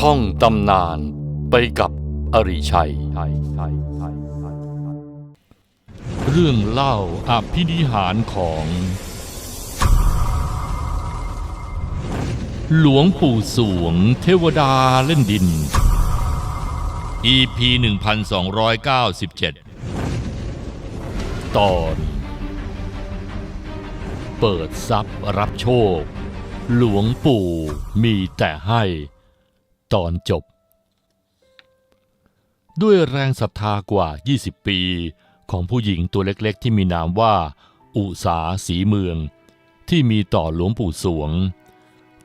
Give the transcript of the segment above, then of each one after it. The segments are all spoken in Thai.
ท่องตำนานไปกับอริชัย เรื่องเล่าอภินิหารของ หลวงปู่สวงเทวดาเล่นดิน EP 1297 ตอน เปิดทรัพย์รับโชค หลวงปู่มีแต่ให้ ตอนจบ ด้วยแรงศรัทธากว่า 20 ปี ของผู้หญิงตัวเล็กๆ ที่มีนามว่า อุสาสีเมือง ที่มีต่อหลวงปู่สวง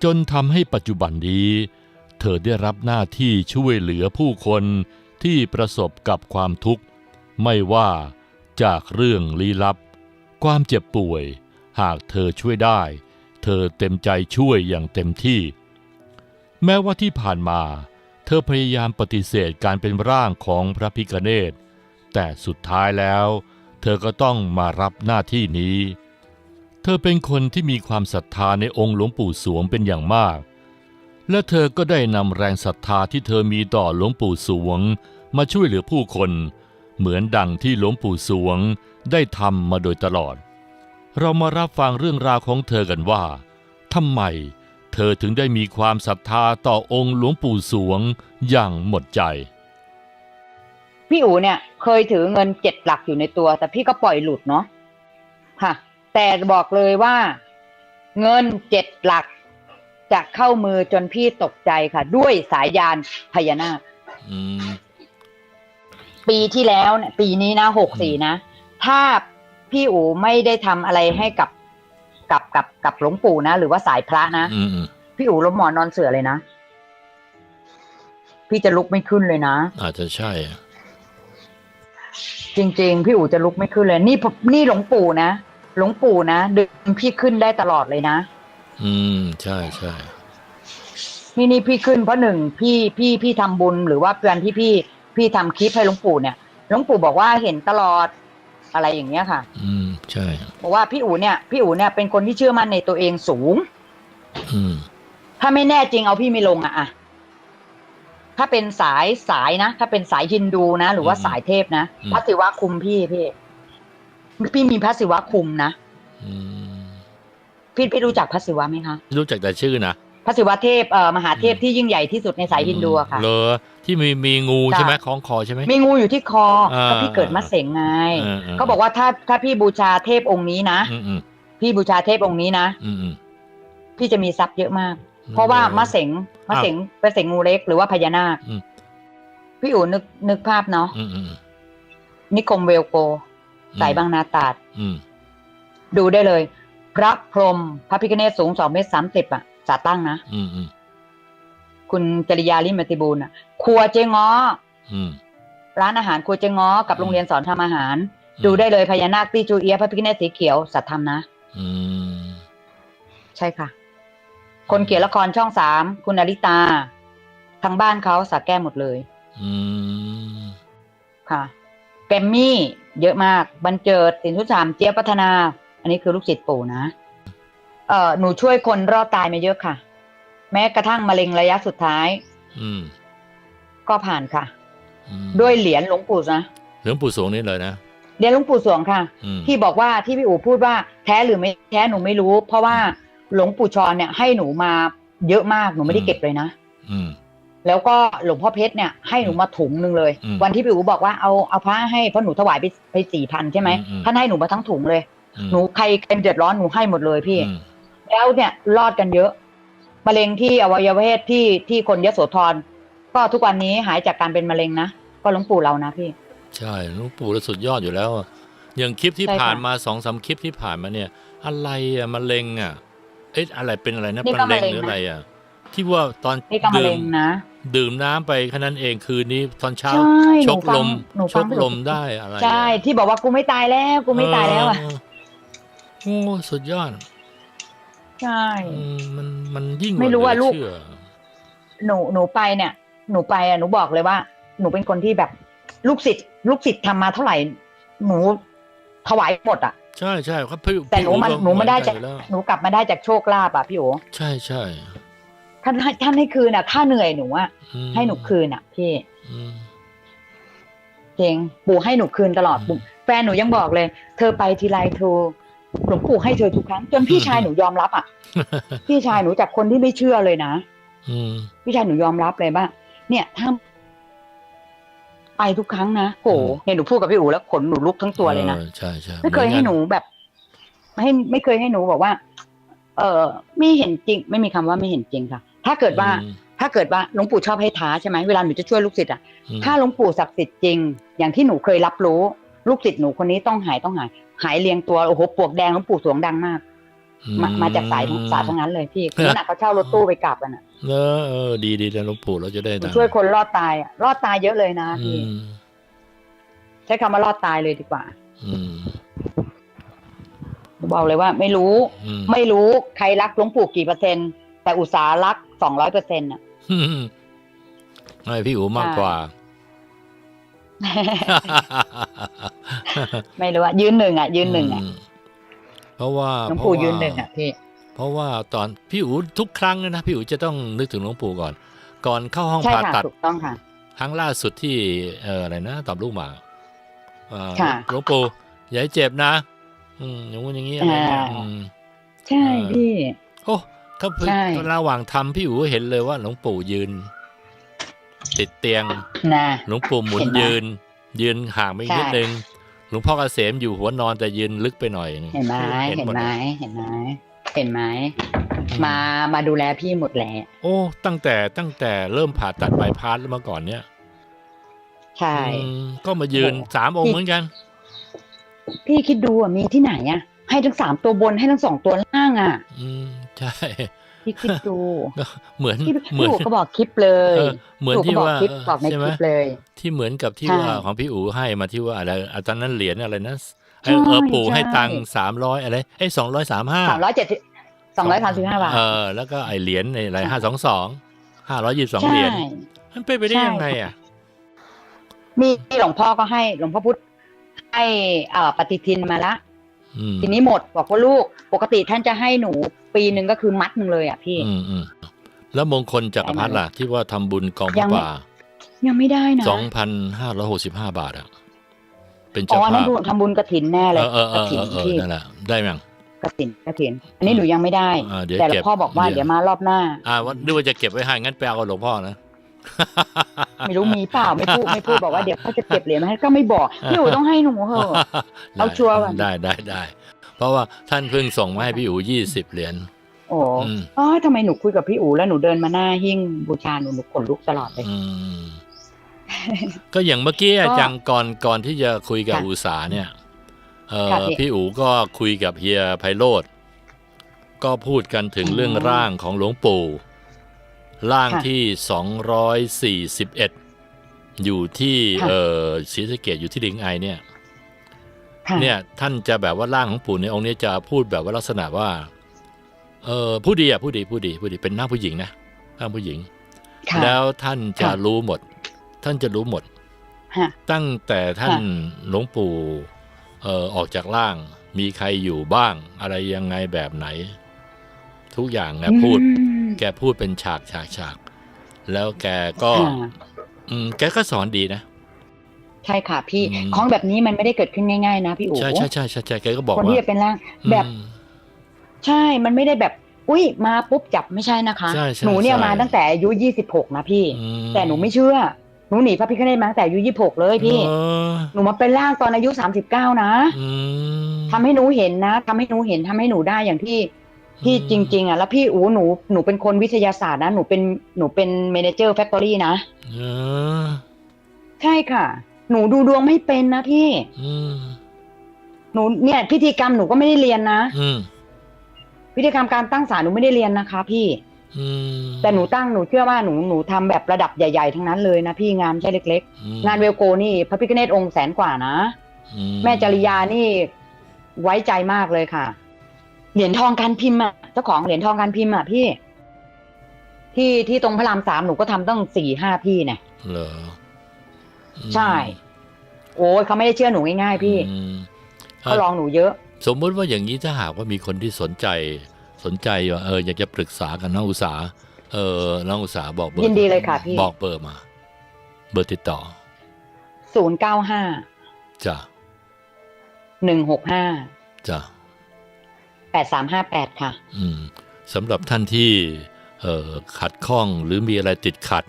จนทำให้ปัจจุบันนี้ เธอได้รับหน้าที่ช่วยเหลือผู้คนที่ประสบกับความทุกข์ ไม่ว่าจากเรื่องลี้ลับ ความเจ็บป่วย หากเธอช่วยได้ เธอเต็มใจช่วยอย่างเต็มที่ แม้ว่าที่ผ่านมา เธอพยายามปฏิเสธการเป็นร่างของพระพิกเนศแต่สุดท้ายแล้ว เธอก็ต้องมารับหน้าที่นี้ เธอเป็นคนที่มีความศรัทธาในองค์หลวงปู่สวงเป็นอย่างมาก และเธอก็ได้นำแรงศรัทธาที่เธอมีต่อหลวงปู่สวง มาช่วยเหลือผู้คน เหมือนดังที่หลวงปู่สวงได้ทำมาโดยตลอด เรามารับฟังเรื่องราวของเธอกันว่าทำไม เธอถึงได้มีความศรัทธาต่อองค์หลวงปู่สวงอย่างหมดใจ พี่อู๋เนี่ยเคยถือเงินเจ็ดหลักอยู่ในตัว แต่พี่ก็ปล่อยหลุดเนาะค่ะ แต่บอกเลยว่าเงินเจ็ดหลักจะเข้ามือจนพี่ตกใจค่ะ ด้วยสายยานพญานาคอืมปีที่แล้วเนี่ยปีนี้นะหกสี่นะ ถ้าพี่อู๋ไม่ได้ทำอะไรให้กับ กับกับกับหลวงปู่นะ หรือว่าสายพระนะอืมอืมพี่อู๋ล้มหมอนนอนเสือเลยนะ พี่จะลุกไม่ขึ้นเลยนะ อาจจะใช่อะจริง ๆ พี่อู๋จะลุกไม่ขึ้นเลย นี่ผมนี่หลวงปู่นะหลวงปู่นะดึงพี่ขึ้นได้ตลอดเลยนะ อืม ใช่ใช่นี่นี่พี่ขึ้นเพราะหนึ่งพี่พี่พี่ทำบุญหรือว่าการที่พี่พี่ทำคลิปให้หลวงปู่เนี่ยหลวงปู่บอกว่าเห็นตลอด อะไรอย่างเงี้ยค่ะ อืมใช่บอกว่าพี่อู๋เนี่ยพี่อู๋เนี่ยเป็นคนที่เชื่อมั่นในตัวเองสูง อืมถ้าไม่แน่จริงเอาพี่ไม่ลงอะอะถ้าเป็นสายสายนะถ้าเป็นสายฮินดูนะหรือว่าอืมสายเทพนะอืมพระศิวะคุมพี่พี่พี่มีพระศิวะคุมนะอืมพี่พี่รู้จักพระศิวะไหมคะรู้จักแต่ชื่อนะพระศิวะเทพเอ่อมหาเทพที่ยิ่งใหญ่ที่สุดในสายฮินดูอะค่ะ เลอ ที่มีมีงูจ้ะใช่ไหมคล้องคอใช่ไหมมีงูอยู่ที่คออ่าก็พี่เกิดมาเสงไงเออเออเขาบอกว่าถ้าถ้าพี่บูชาเทพองค์นี้นะอืมอืมพี่บูชาเทพองค์นี้นะอืมอืมพี่จะมีทรัพย์เยอะมาก เพราะว่ามะเสงมะเสงเป็นเสงงูเล็กหรือว่าพญานาคอืมพี่อู๋นึกนึกภาพเนาะอืมอืมนิคมเวลโกสายบางนาตราดอืมดูได้เลย พระพรหมพระพิฆเนศสูงสองเมตรสามสิบอะจะตั้งนะอืมอืม คุณจริยาลิมติบูลอะ ครัวเจง้ออืมร้านอาหารครัวเจง้อกับอืมโรงเรียนสอนทำอาหาร ดูได้เลยพญานาคตี้จูเอียะพระพิฆเนศสีเขียวสัตธรรมนะอืมใช่ค่ะ คนเขียนละครช่องสามคุณอลิตาทางบ้านเขาสักแก้หมดเลยอืมค่ะแกรมมี่เยอะมากบรรเจิดสินทุสามเจี๊ยบพัฒนา อันนี้คือลูกศิษย์ปู่นะเอ่อหนูช่วยคนรอดตายมาเยอะค่ะ แม้กระทั่งมะเร็งระยะสุดท้าย อืม ก็ผ่านค่ะ อืมด้วยเหรียญหลวงปู่นะหลวงปู่สวงนี่เลยนะ เหรียญหลวงปู่สวงค่ะ อืมที่บอกว่าที่พี่อู๋พูดว่าแท้หรือไม่แท้หนูไม่รู้ เพราะว่าหลวงปู่ชรเนี่ยให้หนูมาเยอะมากหนูไม่ได้เก็บเลยนะ อืม แล้วก็หลวงพ่อเพชรเนี่ยให้หนูมาถุงหนึ่งเลย อืมวันที่พี่อู๋บอกว่าเอาเอาพระให้เพราะหนูถวายไปไปสี่พันใช่ไหมอืมอืม ท่านให้หนูมาทั้งถุงเลย อืมหนูใครใครเดือดร้อนหนูให้หมดเลยพี่ อืมแล้วเนี่ยรอดกันเยอะ มะเร็งที่อวัยวะเพศที่ที่คนยโสธรก็ทุกวันนี้หายจากการเป็นมะเร็งนะก็หลวงปู่เรานะพี่ ใช่หลวงปู่แล้วสุดยอดอยู่แล้วอะอย่างคลิปที่ใช่ค่ะผ่านมาสองสามคลิปที่ผ่านมาเนี่ย อะไรอะมะเร็งอะเอ๊ะอะไรเป็นอะไรนะนี่มะก็เร็งมะเร็งหรือนะอะไรอะที่ว่าตอนนี่ก็มะดื่เร็มงนะ ดื่มน้ำไปแค่นั้นเองคืนนี้ตอนเช้าใช่หชนูกฟัลงมหนูชฟังกลมได้อะไรอะใช่ที่บอกว่ากูไม่ตายแล้ว กูไม่ตายแล้วอะเโอ้สุดยอด ใช่อืมมันมันยิ่งไม่รู้ว่าเหลูกเชื่อหนูหนูไปเนี่ย หนูไปอะหนูบอกเลยว่า หนูเป็นคนที่แบบลูกศิษย์ลูกศิษย์ทำมาเท่าไหร่ หนูถวายหมดอะใช่ใช่ครับพี่แต่หนูมันพี่หนูไม่ได้เหจากอนนอยู่แล้วหนูกลับมาได้จากโชคลาภอะพี่โอใช่ใช่ท่านให้ท่านให้คืนอะค่าเหนื่อยหนูอะอืมให้หนูคืนอะพี่อืมเจงปู่ให้หนูคืนตลอดอืมปู่แฟนหนูยังบอกเลย เธอไปทีไรเธอ หลวงปู่ให้เธอทุกครั้ง จนพี่ชายหนูยอมรับอะ พี่ชายหนูจากคนที่ไม่เชื่อเลยนะอืมพี่ชายหนูยอมรับเลยว่าเนี่ยถ้าไปทุกครั้งนะโหเนี่ยหนูพูดกับพี่อู๋แล้วขนหนูลุกทั้งตัวเลยนะออใช่ใช่ไม่เคยให้หนูแบบไม่ให้ไม่เคยให้หนูบอกว่า เออไม่เห็นจริง ไม่มีคำว่าไม่เห็นจริงค่ะ ถ้าเกิดว่าอืมถ้าเกิดว่าหลวงปู่ชอบให้ท้าใช่ไหมเวลาหนูจะช่วยลูกศิษย์อะอืมถ้าหลวงปู่ศักดิ์สิทธิ์จริง อย่างที่หนูเคยรับรู้ ลูกศิษย์หนูคนนี้ต้องหายต้องหาย หายเรียงตัวโอ้โหปลวกแดงหลวงปู่สวงดังมาก มามาจากสายทั้งสายทั้งนั้นเลยพี่ขนาดเขาเช่ารถตู้ไปกลับกันอะเออเออดีดีนะหลวงปู่เราจะได้หนูดังช่วยคนรอดตายอะรอดตายเยอะเลยนะอืพี่มใช้คำว่ารอดตายเลยดีกว่า อืมหนูบอกเลยว่า ไม่รู้อืมไม่รู้ใครรักหลวงปู่กี่เปอร์เซ็นต์แต่อุตสาห์รักสองร้อยเปอร์เซ็นต์อะอืมให้พี่อู๋มากกว่า ไม่รู้ว่ายืนหนึ่งอะยืนหนึ่งอะมเพราะว่าหลวงปู่เพราะว่ายืนหนึ่งอะพี่เพราะว่าตอนพี่อู๋ทุกครั้งเลยนะพี่อู๋จะต้องนึกถึงหลวงปู่ก่อน ก่อนเข้าห้องใช่ผ่าค่ะตัดถูกต้องค่ะครั้งล่าสุดที่เอออะไรนะตอบลูกหมากอ่าค่ะหลวงปู่อย่าให้เจ็บนะ อืมอย่างงู้นอย่างนี้อะไรเงี้ยอ่าอืมใช่เออพี่โอ้เขาใช่ระหว่างทำพี่อู๋เห็นเลยว่าหลวงปู่ยืน ติดเตียงนะหลวงปู่หมุนเห็นไหมยืน ยืนห่างไปอีกใช่นิดนึงหลวงพ่อเกษมอยู่หัวนอนแต่ยืนลึกไปหน่อย เห็นไหมเห็นดไหมเห็นไหมเห็นไหมมามาดูแลพี่หมดแหละโอ้ตั้งแต่ตั้งแต่เริ่มผ่าตัดบายพาสแล้วมาก่อนเนี่ย ใช่อืมก็มายืนโอ้สามองค์พี่เหมือนกัน พี่คิดดูอะมีที่ไหนอะให้ทั้งสามตัวบนให้ทั้งสองตัวล่างอะ อืมใช่ พี่คิดดูก็เหมือนพี่เหมืพี่อนอู๋ก็บอกคลิปเลยเออเหมือนพี่อู๋ก็บอกที่ว่าคลิปบอกในใช่คไหมลิปเลย ที่เหมือนกับที่ใช่ว่าของพี่อู๋ให้มาที่ว่าอะไรอะตอนนั้นเหรียญอะไรนะใช่เออปู่ใช่ให้ตังค์สามร้อยอะไรไอ้สองร้อยสามห้าสามร้อยเจ็ดสิบสองร้อยสามสิบห้าบาทเออแล้วก็ไอ้เหรียญในอะไรใช่ห้าสองสองห้าร้อยยี่สิบสองใช่เหรียญมันเป็นไปได้ใช่ยังไงอะมีหลวงพ่อก็ให้หลวงพ่อพุธให้เอ่อปฏิทินมาละอืมทีนี้หมดบอกว่าลูกปกติท่านจะให้หนู ปีหนึ่งก็คือมัดหนึ่งเลยอะพี่ อืมอืมแล้วมงคลจักรพรรดิล่ะที่ว่าทำบุญกองพยัระงไม่ป่ายังไม่ได้นะสองพันห้าร้อยหกสิบห้าบาทอะ เป็นอ๋เจ้าอนั่ภานพดูทำบุญกระถินแน่เอเลยอเออเอกระอถินเออพี่นั่นแหละได้มั้งกระถินกระถิน อันนี้หนูยังไม่ได้อ่าเดี๋ยวแต่หลวเก็บงพ่อบอกว่าเดี๋ยวเดี๋ยวมารอบหน้า อ่าว่าดูว่าจะเก็บไว้ให้งั้นไปเอากับหลวงพ่อนะไม่รู้มีเปล่าไม่พูดไม่พูดบอกว่าเดี๋ยวเขาจะเก็บเหรียญมาให้ก็ไม่บอกพี่อู๋ต้องให้หนูเหอะเอาชัวร์ก่อนได้ได้ได้เพ ราะว่าท่านเพิ่งส่งมาให้พี่อู๋ยี่สิบเหรียญโอ้อืมอ๋อทำไมหนูคุยกับพี่อู๋แล้วหนูเดินมาหน้าหิ้งบูชาหนูหนูขนลุกตลอดเลยอืมก็อย่างเมื่อกี้อะก็จังก่อนก่อนที่จะคุยกับค่ะอุสาเนี่ยเออค่ะพี่พี่อู๋ก็คุยกับเฮียไพโรธก็พูดกันถึงอืมเรื่องร่างของหลวงปู่ร่างค่ะที่สองร้อยสี่สิบเอ็ดอยู่ที่ค่ะเออศรีสะเกดอยู่ที่ลิงไอเนี่ยค่ะ เนี่ยท่านจะแบบว่าร่างของปู่ในองค์เนี้จะพูดแบบว่าลักษณะว่าเออผู้ดีอะผู้ดีผู้ดีผู้ดีเป็นหน้าผู้หญิงนะหน้าผู้หญิงค่ะแล้วท่านจะค่ะรู้หมด ท่านจะรู้หมดฮะตั้งแต่ท่านหลวงปู่เอ่อออกจากร่าง มีใครอยู่บ้าง อะไรยังไงแบบไหน ทุกอย่างนะพูดอืมแกพูดเป็นฉากฉากฉากแล้วแกก็ค่ะอืมแกก็สอนดีนะ ใช่ค่ะพี่อืมของแบบนี้มันไม่ได้เกิดขึ้นง่ายๆ นะพี่อู๋ใช่ใช่ใช่ใช่ใช่แกก็บอกคนว่าที่จะเป็นร่างแบบอืมใช่มันไม่ได้แบบ อุ้ยมาปุ๊บจับไม่ใช่นะคะใช่ใช่หนูเนี่ยใช่มาตั้งแต่อายุยี่สิบหกนะพี่อืมแต่หนูไม่เชื่อหนูหนีพระพิฆเนศมาตั้งแต่อายุยี่สิบหกเลยพี่เออหนูมาเป็นร่างตอนอายุสามสิบเก้านะอืมทำให้หนูเห็นนะทำให้หนูเห็นทำให้หนูได้อย่างที่ที่จริง ๆอะแล้วพี่อูหนูหนูเป็นคนวิทยาศาสตร์นะหนูเป็นหนูเป็นเมเนเจอร์แฟคทอรี่นะเออใช่ค่ะ หนูดูดวงไม่เป็นนะพี่อืมหนูเนี่ย พิธีกรรมหนูก็ไม่ได้เรียนนะอืมพิธีกรรมการตั้งศาลหนูไม่ได้เรียนนะคะ พี่อืมแต่หนูตั้งหนูเชื่อว่าหนูหนูทำแบบระดับใหญ่ๆทั้งนั้นเลยนะพี่งานไม่ใช่เล็กอืมๆงานเวลโกนี่พระพิฆเนศองค์แสนกว่านะอืแม่จริยานี่ไว้ใจมากเลยค่ะ เหรียญทองการพิมพ์อะเจ้าของเหรียญทองการพิมพ์อะพี่ ที่ที่ตรงพระรามสามหนูก็ทำตั้งสี่ห้าที่เนี่ยเหรออืมใช่ โอ้ยเขาไม่ได้เชื่อหนูง่ายๆพี่อืมเขาลองหนูเยอะ สมมุติว่าอย่างนี้ถ้าหากว่ามีคนที่สนใจสนใจว่าเอออยากจะปรึกษากันนะอุตสาห์เออน้องอุตสาหบอกเบอร์ยินดีเลยค่ะพี่บอกเบอร์มา เบอร์ติดต่อศูนย์เก้าห้าจ้ะหนึ่งหกห้าจ้ะแปดสามห้าแปดค่ะ อืมสำหรับท่านที่ เอ่อขัดข้องหรือมีอะไรติดขัด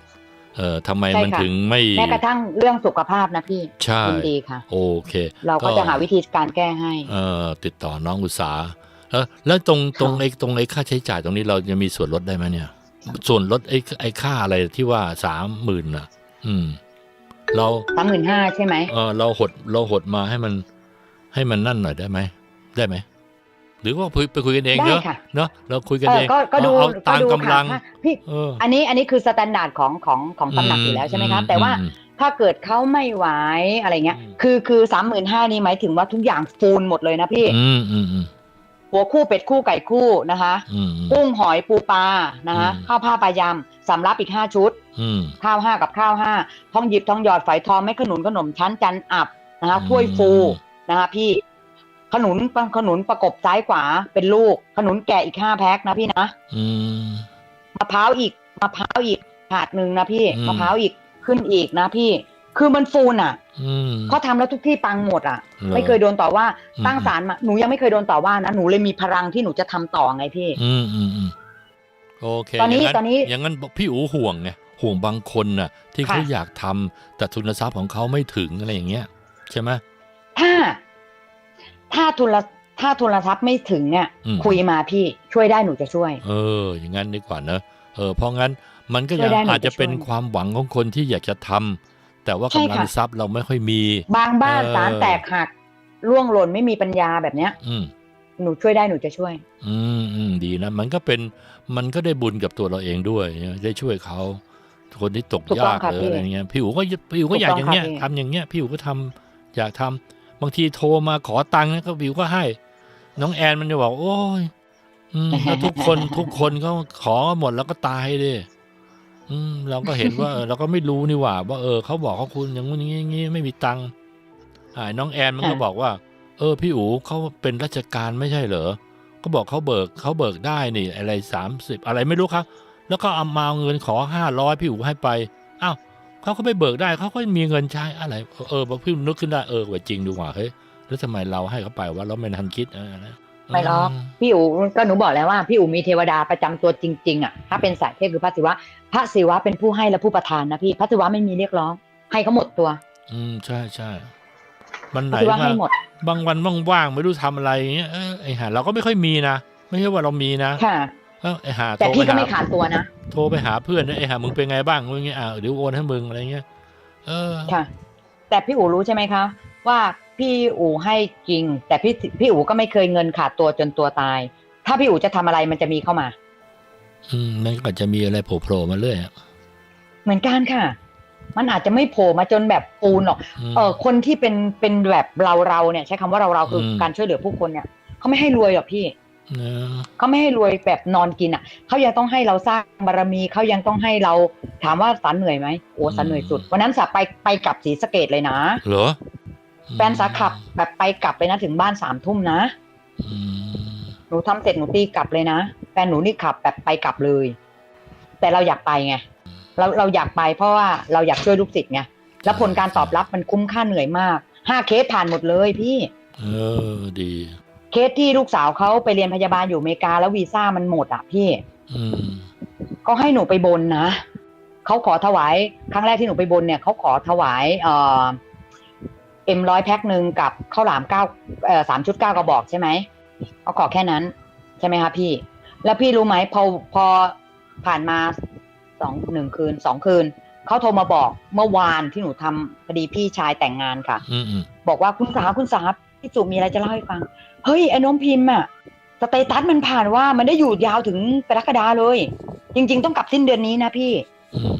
เอ่อทำไมใช่มันค่ะถึงไม่แม้กระทั่งเรื่องสุขภาพนะพี่ใช่ยินดีค่ะ โอเค เราก็จะหาวิธีการแก้ให้เอ่อติดต่อน้องอุตสาหแล้วแล้วตรงตรงค่ะไอ้ตรงไอ้ค่าใช้จ่ายตรงนี้เราจะมีส่วนลดได้ไหมเนี่ย ส่วนลดไอ้ไอ้ค่าอะไรที่ว่าสามหมื่นอะ อืม เราสามหมื่นห้าใช่ไหมเออเราหดเราหดมาให้มัน ให้มันนั่นหน่อยได้ไหมได้ไหม หรือว่าไปไปคุยกันเองได้เนอะค่ะเนอะเราคุยกันเอเอองก็ก็ดูเอาเอาก็ตามดูกำลังค่ะพี่เอออันนี้อันนี้คือสแตนดาร์ดของของของตำหนักอยู่แล้วใช่ไหมคะอืมแต่ว่าอืมถ้าเกิดเขาไม่ไหวอะไรเงี้ยอืมคือคือสามหมื่นห้านี่หมายถึงว่าทุกอย่างฟูลหมดเลยนะพี่อืมอืมอืมหัวคู่เป็ดคู่ไก่คู่นะคะอืมอืมกุ้งหอยปูปลานะคะอืมข้าวผ้าปลายำสำรับอีกห้าชุดอืมข้าวห้ากับข้าวห้าทองหยิบทองหยอดฝอยทองไม่ขนุนขนมชั้นจันอับนะคะถ้วยฟูนะคะพี่ ขนุนขนุนประกบซ้ายขวาเป็นลูก ขนุนแก่อีกห้าแพ็คนะพี่นะอืมมะพร้าวอีกมะพร้าวอีกถาดหนึ่งนะพี่อืมมะพร้าวอีกขึ้นอีกนะพี่ คือมันฟูนอะอืมเขาทำแล้วทุกที่ปังหมดอะหรอไม่เคยโดนต่อว่าอืมตั้งศาลมาหนูยังไม่เคยโดนต่อว่านะหนูเลยมีพลังที่หนูจะทำต่อไงพี่ อืมอืมอืมโอเคตอนนี้ย่างตอนนี้อย่างนั้นพี่อูห่วงไงห่วงบางคนน่ะ ที่เขาค่ะอยากทำแต่ทุนทรัพย์ของเขาไม่ถึงอะไรอย่างเงี้ย ใช่ไหมถ้า ถ้าทุนถ้าทุนทรัพย์ไม่ถึงเนี่ยอืมคุยมาพี่ช่วยได้หนูจะช่วย เออ อย่างนั้นดีกว่าเนอะเออเพราะงั้นมันก็ช่ยัวยงได้หนูอาจจะจะช่วยเป็นความหวังของคนที่อยากจะทำแต่ว่าใช่กำลังค่ะทรัพย์เราไม่ค่อยมี บางบ้านเออสารแตกหักร่วงหล่นไม่มีปัญญาแบบเนี้ย อืมหนูช่วยได้หนูจะช่วย อืมอืมดีนะมันก็เป็นมันก็ได้บุญกับตัวเราเองด้วยได้ช่วยเขาคนที่ตกถูกต้ยาองกค่ะหรือพี่อะไรเงี้ยพี่อู๋ก็พี่อู๋ก็ถูกอยากต้องอย่างเงี้ยค่ะพี่ทำอย่างเงี้ยพี่อู๋ก็ทำอยากทำ บางทีโทรมาขอตังค์นะก็พี่อู๋ก็ให้ น้องแอนมันจะบอกโอ้ยอืมแล้วทุกคนทุกคนก็ขอหมดแล้วก็ตายดิอืมเราก็เห็นว่าเออเราก็ไม่รู้นี่หว่า ว่าเออเขาบอกเขาคุณอย่างงี้อย่างงี้ไม่มีตังค์อ่าน้องแอนมันก็ค่ะบอกว่า เออ พี่อู๋เขาเป็นราชการไม่ใช่เหรอก็บอกเขาเบิกเขาเบิกได้นี่ อะไรสามสิบอะไรไม่รู้ครับ แล้วก็เอามาเอาเงินขอห้าร้อยพี่อู๋ให้ไปอ้าว เขาก็ไปเบิกได้เขาก็มีเงินใช้อะไรเออพอพี่นึกขึ้นได้เออว่าจริงดูว่าเฮ้ยแล้วทำไมเราให้เขาไปว่าเราไม่ทันคิดเออนะไม่หรอกพี่อู๋ก็หนูบอกแล้วว่าพี่อู๋มีเทวดาประจำตัวจริงๆอะถ้าเป็นสายเทพคือพระศิวะพระศิวะเป็นผู้ให้และผู้ประทานนะพี่พระศิวะไม่มีเรียกร้อง ให้เขาหมดตัว อืมใช่ใช่มันพไหนระศิวะมาให้หมดบางวันว่างๆไม่รู้ทำอะไรอย่างเงี้ยเออไอห่าเราก็ไม่ค่อยมีนะไม่ใช่ว่าเรามีนะค่ะเออไอห่าแต่โทรพี่ไปก็หาไม่ขาดตัวนะ โทรไปหาเพื่อนไอห่ามึงเป็นไงบ้างมึงเงี้ยอ่าเดี๋ยวโอนให้มึงอะไรเงี้ยเออค่ะ แต่พี่อู๋รู้ใช่ไหมคะ ว่าพี่อู๋ให้จริง แต่พี่พี่อู๋ก็ไม่เคยเงินขาดตัวจนตัวตาย ถ้าพี่อู๋จะทำอะไรมันจะมีเข้ามา อืมมันก็จะมีอะไรโผล่ๆมาเรื่อยอะเหมือนกันค่ะ มันอาจจะไม่โผล่มาจนแบบปูนหรอกมเออคนที่เป็นเป็นแบบเราเราๆเนี่ย ใช้คำว่าเราเราๆคืออมการช่วยเหลือผู้คนเนี่ยเขาไม่ให้รวยหรอกพี่ เนอะเขาไม่ให้รวยแบบนอนกินอะเขายังต้องให้เราสร้างบารมีเขายังต้องให้เราถามว่าสันเหนื่อยไหมโอ้สันเหนื่อยสุดวันนั้นสัไปไปกลับศรีสะเกดเลยนะเหรอแฟนสาขับแบบไปกลับเลยนะถึงบ้านสามทุ่มนะอืมหนูทำเสร็จหนูตีกลับเลยนะแฟนหนูนี่ขับแบบไปกลับเลย แต่เราอยากไปไงเราเราอยากไปเพราะว่าเราอยากช่วยลูกศิษย์ไงแล้วผลการตอบรับมันคุ้มค่าเหนื่อยมากห้าเคสผ่านหมดเลยพี่ เออดี เคสที่ลูกสาวเขาไปเรียนพยาบาลอยู่อเมริกาแล้ววีซ่ามันหมดอะพี่อืมเขาให้หนูไปบนนะเขาขอถวายครั้งแรกที่หนูไปบนเนี่ยเขาขอถวายเอ่อเอ็มร้อยแพ็คหนึ่งกับข้าวหลามเก้าเอ่อสามชุดเก้ากระบอกใช่ไหมเขาขอแค่นั้น ใช่ไหมคะพี่ แล้วพี่รู้ไหมพอพอผ่านมาสองหนึ่งคืนสองคืนเขาโทรมาบอกเมื่อวานที่หนูทำคดีพี่ชายแต่งงานค่ะอืมอืมบอกว่าคุณสาคุณสาพี่จุมีอะไรจะเล่าให้ฟัง เฮ้ยไอ้น้องพิมพ์อะสเตตัสมันผ่านว่ามันได้อยู่ยาวถึงกรกฎาเลย จริง ๆ ต้องกลับสิ้นเดือนนี้นะพี่ อืม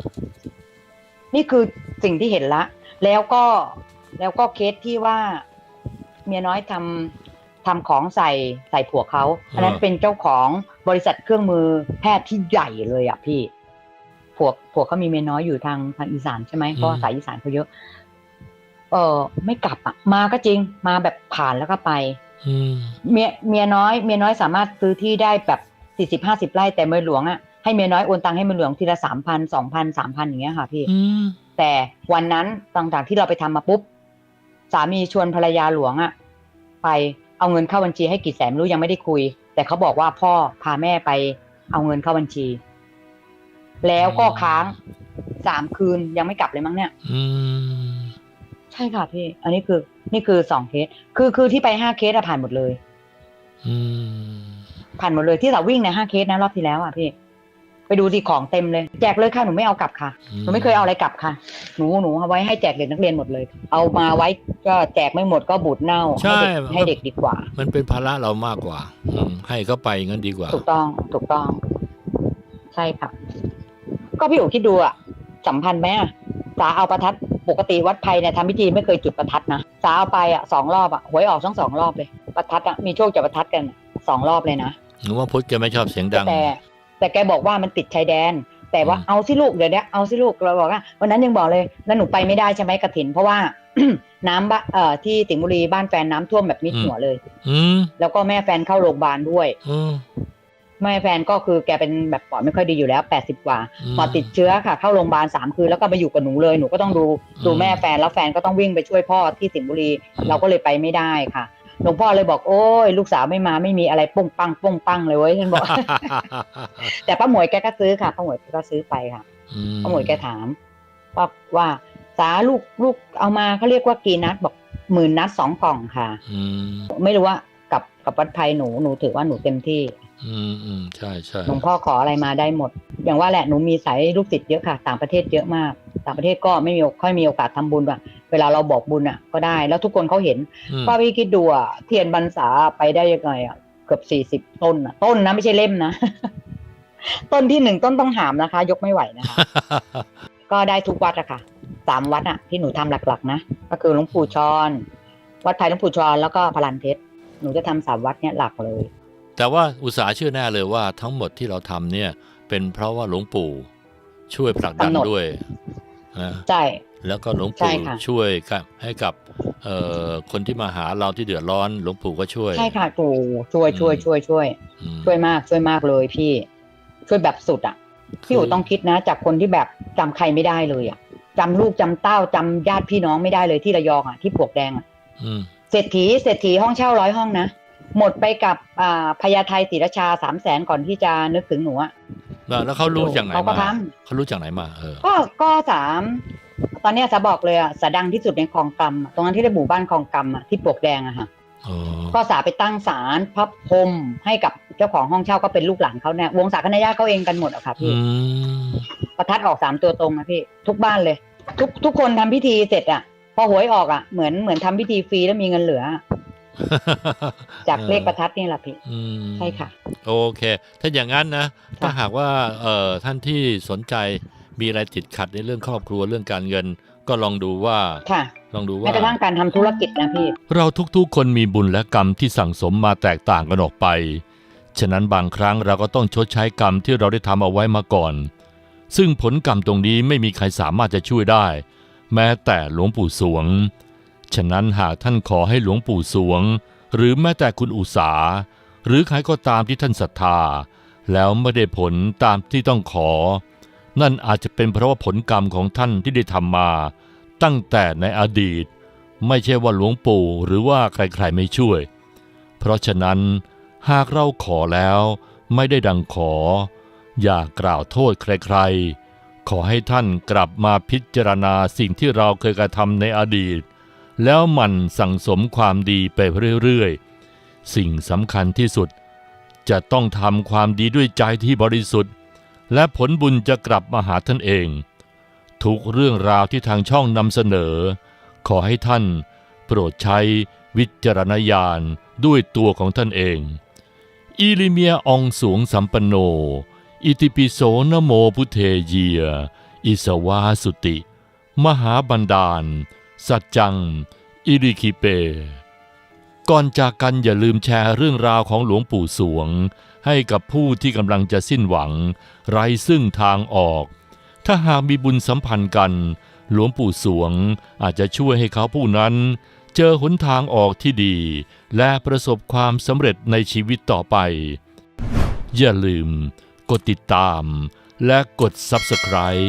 นี่คือสิ่งที่เห็นละ แล้วก็แล้วก็เคสที่ว่าเมียน้อยทำทำของใส่ใส่ผัวเขาอันนั้นเป็นเจ้าของบริษัทเครื่องมือแพทย์ที่ใหญ่เลยอะพี่ผัวผัวเขามีเมียน้อยอยู่ทางทางอีสานใช่ไหมเพราะว่าสายอีสานเขาเยอะ เออไม่กลับอะ มาก็จริงมาแบบผ่านแล้วก็ไปอืม เมียเมียน้อยเมียน้อยสามารถซื้อที่ได้แบบสี่สิบห้าสิบไร่แต่เมียหลวงอะให้เมียน้อยโอนตังค์ให้เมียหลวงทีละสามพันสองพันสามพันอย่างเงี้ยค่ะพี่อืมแต่วันนั้นต่างๆที่เราไปทำมาปุ๊บสามีชวนภรรยาหลวงอะไปเอาเงินเข้าบัญชีให้กี่แสนไม่รู้ยังไม่ได้คุย แต่เขาบอกว่าพ่อพาแม่ไปเอาเงินเข้าบัญชี แล้วก็ค้างสามคืนยังไม่กลับเลยมั้งเนี่ยอืมใช่ค่ะพี่ อันนี้คือ นี่คือสองเคส คือคือที่ไปห้าเคสอะผ่านหมดเลยอืมผ่านหมดเลยที่เราวิ่งในห้าเคสนะรอบที่แล้วอะพี่ ไปดูดีของเต็มเลย แจกเลยค่ะหนูไม่เอากลับค่ะหนูไม่เคยเอาอะไรกลับค่ะ หนูหนูเอาไว้ให้แจกเด็กนักเรียนหมดเลย เอามาไว้ก็แจกไม่หมดก็บูดเน่าใช่ให้เด็กให้เด็กดีกว่า มันเป็นภาระเรามากกว่าอืมให้เขาไปงั้นดีกว่า ถูกต้องถูกต้อง ใช่ค่ะก็พี่อู๋คิดดูอะสัมพันธ์ไหมอะสาเอาประทัด ปกติวัดไพเนี่ยทำพิธีไม่เคยจุดประทัดนะสาเอาไปอะสองรอบอะหวยออกทั้งสองรอบเลย ประทัดอะมีโชคจากประทัดกันอะสองรอบเลยนะหนูว่าพุทธแกไม่ชอบเสียงดัง แต่ แต่แกบอกว่ามันติดชายแดน แต่ว่าอืมเอาสิลูกเดี๋ยวนี้เอาสิลูกเราบอกว่าวันนั้นยังบอกเลยแล้วหนูไปไม่ได้ใช่ไหมกระถิน เพราะว่าน้ำบะเอ่อที่สิงห์บุรีบ้านแฟนน้ำท่วมแบบมิดหัวเลย อืมแล้วก็แม่แฟนเข้าโรงพยาบาลด้วย อืมแม่แฟนก็คือแกเป็นแบบปอดไม่ค่อยดีอยู่แล้วแปดสิบกว่ามปอดติดเชื้อค่ะ เข้าโรงพยาบาลสามคืนแล้วก็มาอยู่กับหนูเลยหนูก็ต้องดูดูอืมแม่แฟนแล้วแฟนก็ต้องวิ่งไปช่วยพ่อที่สิงห์บุรีอืมเราก็เลยไปไม่ได้ค่ะหลวงพ่อเลยบอกโอ้ยลูกสาวไม่มาไม่มีอะไรปุ้งปังปุ้งปังเลยเว้ยท่านบอก แต่ป้าหมวยแกก็ซื้อค่ะป้าหมวยแกก็ซื้อไปค่ะอืป้าหมวยแกถามว่าว่าสาลูกลูกเอามาเขาเรียกว่ากี่นัดบอกหมื่นนัดสองกล่องค่ะอืมไม่รู้ว่ากับกับวัดไพหนูหนูถือว่าหนูเต็มที่ อืมอืมใช่ใช่หลวงพ่อขออะไรมาได้หมด อย่างว่าแหละหนูมีสายลูกศิษย์เยอะค่ะ ต่างประเทศเยอะมาก ต่างประเทศก็ไม่มีค่อยมีโอกาสทำบุญว่ะ เวลาเราบอกบุญอะก็ได้แล้วทุกคนเขาเห็นอืมป้าพี่คิดดูอะเทียนบรรษาไปได้ยังไงอะเกือบสี่สิบต้นอะต้นนะไม่ใช่เล่มนะ ต้นที่หนึ่งต้นต้องหามนะคะ ยกไม่ไหวนะคะก็ได้ทุกวัดอะค่ะสามวัดอะที่หนูทำหลักๆ นะก็คือหลวงปู่ชอน วัดไทยหลวงปู่ชอนแล้วก็พลันเพชรหนูจะทำสามวัดเนี้ยหลักเลย แต่ว่าอุตสาห์เชื่อแน่เลยว่าทั้งหมดที่เราทำเนี่ย เป็นเพราะว่าหลวงปู่ช่วยผลักดันกำหนดด้วยนะใช่แล้วก็หลวงใช่ปู่ค่ะช่วยกับให้กับเอ่อคนที่มาหาเราที่เดือดร้อนหลวงปู่ก็ช่วยใช่ค่ะปู่ช่วยช่วยอืมช่วยช่วยอืมช่วยมากช่วยมากเลยพี่ช่วยแบบสุดอะพี่อู๋ต้องคิดนะ จากคนที่แบบจำใครไม่ได้เลยอะจำลูกจำเต้าจำญาติพี่น้องไม่ได้เลยที่ระยองอะที่ปลวกแดงอะอืมเศรษฐีเศรษฐีห้องเช่าร้อยห้องนะ หมดไปกับอ่าพญาไทศรีราชาสามแสนก่อนที่จะนึกถึงหนูอะแล้วแล้วเขารู้จากไหนเขาก็มาทเขารู้จากไหนมาเออก็ก็สามตอนเนี้ยสาบอกเลยอะสาดังที่สุดในคลองกำอะตรงนั้นที่เรียกหมู่บ้านคลองกำอะที่ปลวกแดงอะค่ะอ๋อก็สาไปตั้งศาลพระพรหมให้กับเจ้าของห้องเช่าก็เป็นลูกหลานเขาเนี่ยวงศาคณะญาติเขาเองกันหมดอะค่ะอืพี่มประทัดออกสามตัวตรงนะพี่ทุกบ้านเลย ทุกทุกคนทำพิธีเสร็จอะพอหวยออกอะเหมือนเหมือนทำพิธีฟรีแล้วมีเงินเหลืออะ จากเลขประทัดนี่แหละพี่อืมใช่ค่ะ โอเค ถ้าอย่างนั้นนะ ถ้าหากว่าเอ่อท่านที่สนใจมีอะไรติดขัดในเรื่องครอบครัวเรื่องการเงิน ก็ลองดูว่าค่ะลองดูแม้ว่ากระทั่งการทำธุรกิจนะพี่เราทุกๆ คนมีบุญและกรรมที่สั่งสมมาแตกต่างกันออกไป ฉะนั้นบางครั้งเราก็ต้องชดใช้กรรมที่เราได้ทำเอาไว้มาก่อน ซึ่งผลกรรมตรงนี้ไม่มีใครสามารถจะช่วยได้ แม้แต่หลวงปู่สวง ฉะนั้นหากท่านขอให้หลวงปู่สวง หรือแม้แต่คุณอุสาหรือใครก็ตามที่ท่านศรัทธา แล้วไม่ได้ผลตามที่ต้องขอ นั่นอาจจะเป็นเพราะว่าผลกรรมของท่านที่ได้ทำมา ตั้งแต่ในอดีต ไม่ใช่ว่าหลวงปู่หรือว่าใครๆไม่ช่วย เพราะฉะนั้นหากเราขอแล้วไม่ได้ดังขอ อย่ากล่าวโทษใครๆ ขอให้ท่านกลับมาพิจารณาสิ่งที่เราเคยกระทำในอดีต แล้วมันสั่งสมความดีไปเรื่อยๆ สิ่งสำคัญที่สุด จะต้องทำความดีด้วยใจที่บริสุทธิ์ และผลบุญจะกลับมาหาท่านเอง ทุกเรื่องราวที่ทางช่องนำเสนอ ขอให้ท่านโปรดใช้วิจารณญาณด้วยตัวของท่านเอง อิลิเมียอองสวงสัมปันโน อิติปิโสนโมพุเทเยีย อิสวาสุติ มหาบันดาล สัจจัง อิริคิเป ก่อนจากกันอย่าลืมแชร์เรื่องราวของหลวงปู่สวง ให้กับผู้ที่กำลังจะสิ้นหวัง ไร้ซึ่งทางออก ถ้าหากมีบุญสัมพันธ์กัน หลวงปู่สวงอาจจะช่วยให้เขาผู้นั้น เจอหนทางออกที่ดี และประสบความสำเร็จในชีวิตต่อไป อย่าลืม กดติดตามและกด Subscribe